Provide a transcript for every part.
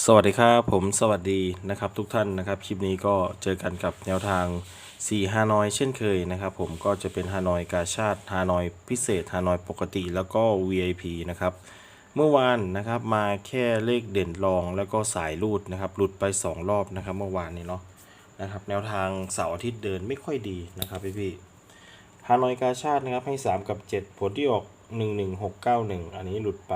สวัสดีครับผมสวัสดีนะครับทุกท่านนะครับคลิปนี้ก็เจอกันกับแนวทาง4ฮานอยเช่นเคยนะครับผมก็จะเป็นฮานอยกาชาติฮานอยพิเศษฮานอยปกติแล้วก็ VIP นะครับเมื่อวานนะครับมาแค่เลขเด่นรองแล้วก็สายรูดนะครับหลุดไป 2 รอบนะครับเมื่อวานนี้เนาะนะครับแนวทางเสาร์อาทิตย์เดินไม่ค่อยดีนะครับพี่พี่ฮานอยกาชาตินะครับให้ 3 กับ 7 ผลที่ออก 11691 อันนี้หลุดไป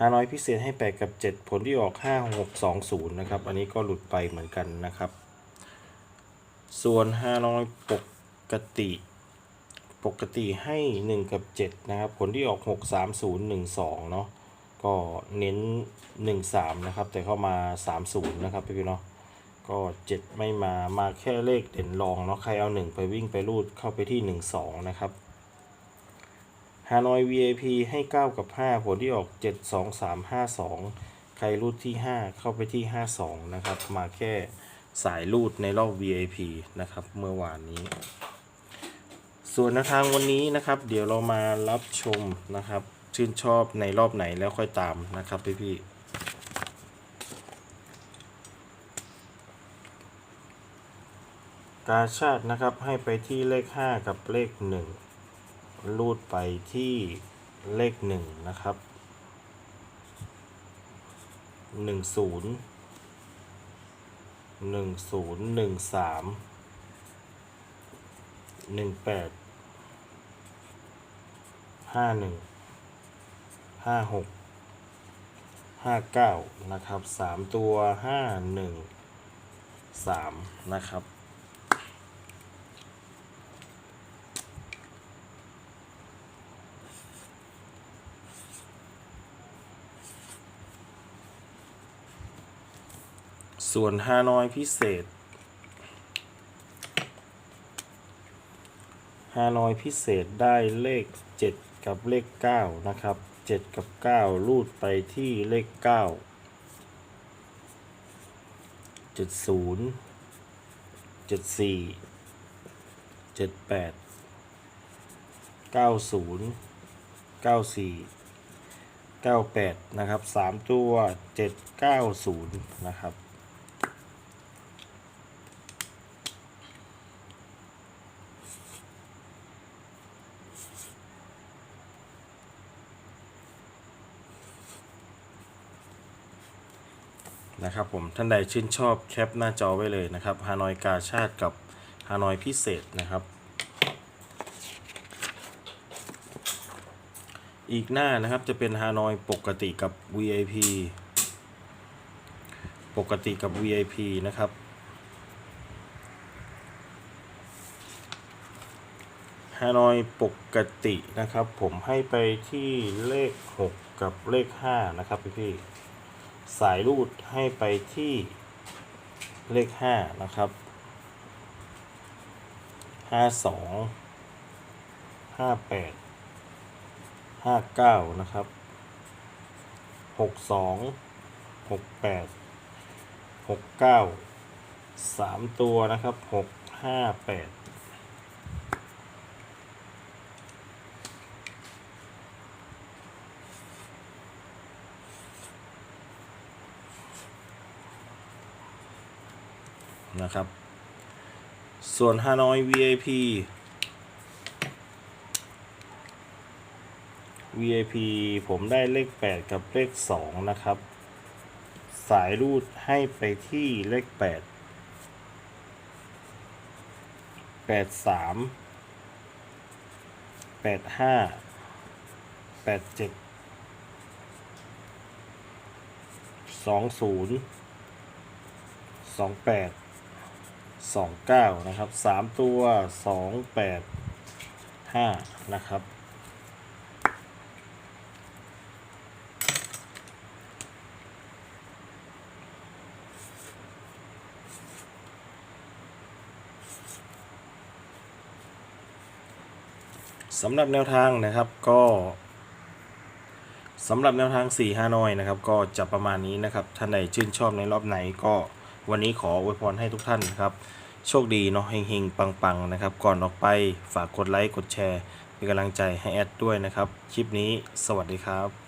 ฮานอยพิเศษให้ 8 กับ 7 ผลที่ออก 5 6 2 0 นะครับ อันนี้ก็หลุดไปเหมือนกันนะครับ ส่วนฮานอยปกติ ปกติให้ 1 กับ 7 นะครับ ผลที่ออก 6 3 0 1 2 เนาะก็เน้น 1 3 นะครับ แต่เข้ามา 3 0 นะครับพี่ๆเนาะก็ 7 ไม่มามาแค่เลขเด่นรองเนาะใครเอา 1 ไปวิ่งไปรูดเข้าไปที่ 1 2 นะครับ ฮานอย VIP ให้ 9 กับ 5 ผลที่ออก 7 2 3 5 2 ใครรูดที่ 5 เข้าไปที่ 52 นะครับ มาแค่สายรูดในรอบ VIP นะครับ เมื่อวานนี้ ส่วนนทางวันนี้นะครับ เดี๋ยวเรามารับชมนะครับ ชื่นชอบในรอบไหนแล้วค่อยตามนะครับพี่พี่กาชาตินะครับให้ไปที่เลข 5 กับเลข 1 รูดไปที่เลขหนึ่งนะครับหนึ่งศูนย์หนึ่งศูนย์หนึ่งสามหนึ่งแปดห้าหนึ่งห้าหกห้าเก้านะครับสามตัวห้าหนึ่งสามนะครับ ส่วนฮานอยพิเศษฮานอยพิเศษได้เลข 7 กับเลข 9 นะครับ 7 กับ 9 รูดไปที่เลข 9 70 74 78 90 94 98 นะครับ 3 ตัว 790 นะครับ นะครับผมท่านใดชื่นชอบแคปหน้าจอไว้เลยนะครับฮานอยกาชาติกับฮานอยพิเศษนะครับ อีกหน้านะครับจะเป็นฮานอยปกติกับ VIP ปกติกับ VIP นะครับ ฮานอยปกตินะครับ ผมให้ไปที่เลข 6 กับเลข 5 นะครับพี่พี่สายรูดให้ไปที่เลข 5 นะครับ 52 58 59 นะครับ 62 68 69 3 ตัวนะครับ 6 5 8 นะครับ ส่วนฮานอย VIP VIP ผมได้เลข 8 กับเลข 2 นะครับ สายรูดให้ไปที่เลข 8 8 3 8 5 87 20 28 2 0สองเก้านะครับสามตัวสองแปดห้านะครับ สำหรับแนวทางนะครับก็สำหรับแนวทาง4 5น้อยนะครับ ก็จะประมาณนี้นะครับท่านใดชื่นชอบในรอบไหนก็ วันนี้ขออวยพรให้ทุกท่านนะครับ โชคดีเนาะเฮงๆ ปังๆ นะครับ ก่อนออกไปฝากกดไลค์ กดแชร์ เป็นกำลังใจให้แอดด้วยนะครับ คลิปนี้สวัสดีครับ